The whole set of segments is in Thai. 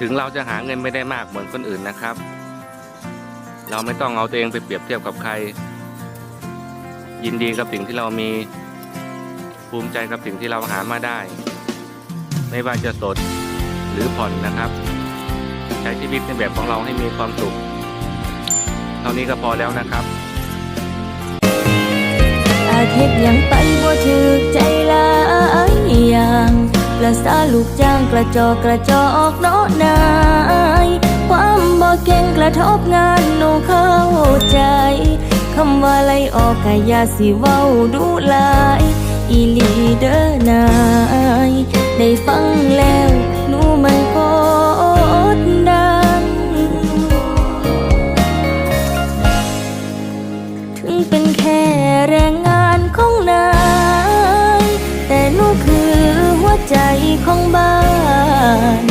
ถึงเราจะหาเงินไม่ได้มากเหมือนคนอื่นนะครับ เราไม่ต้องเอาตัวเองไปเปรียบเทียบกับใคร ยินดีกับสิ่งที่เรามี ภูมิใจกับสิ่งที่เราหามาได้ ไม่ว่าจะสดหรือผ่อนนะครับใช้ชีวิตในแบบของเราให้มีความสุข เท่านี้ก็พอแล้วนะครับอาทิตย์ยังไปบ่ถึกใจ ประสาลูกจ้างกระจอกกระจอกเนาะนาย ความบ่เก่งกระทบงานหนูเข้าใจ คำว่าไล่ออกกะอยาสิเว้าดูลายอีลีเด้อนาย ได้ฟังแล้วหนูมันกดดันถึงเป็นแค่แรงงาน ใจของบ้าน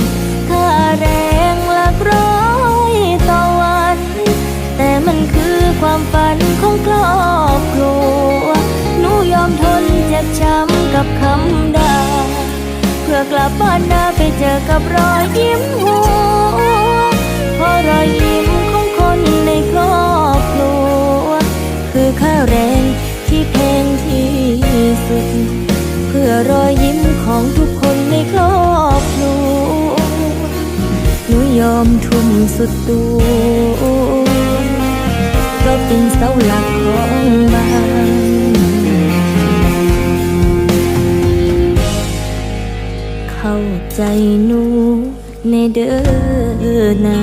ค่าแรงหลักร้อยต่อวัน แต่มันคือความฝันของครอบครัว หนูยอมทนเจ็บช้ำกับคำด่า เพื่อกลับบ้านนาไปเจอกับรอยยิ้มหัวเพราะรอยยิ้มของคนในครอบครัว คือค่าแรงที่แพงที่สุด เพื่อรอยยิ้ม หนูยอมทุ่มสุดตัวก็เป็นเสาหลักของบ้านเข้าใจหนูในเด้อนา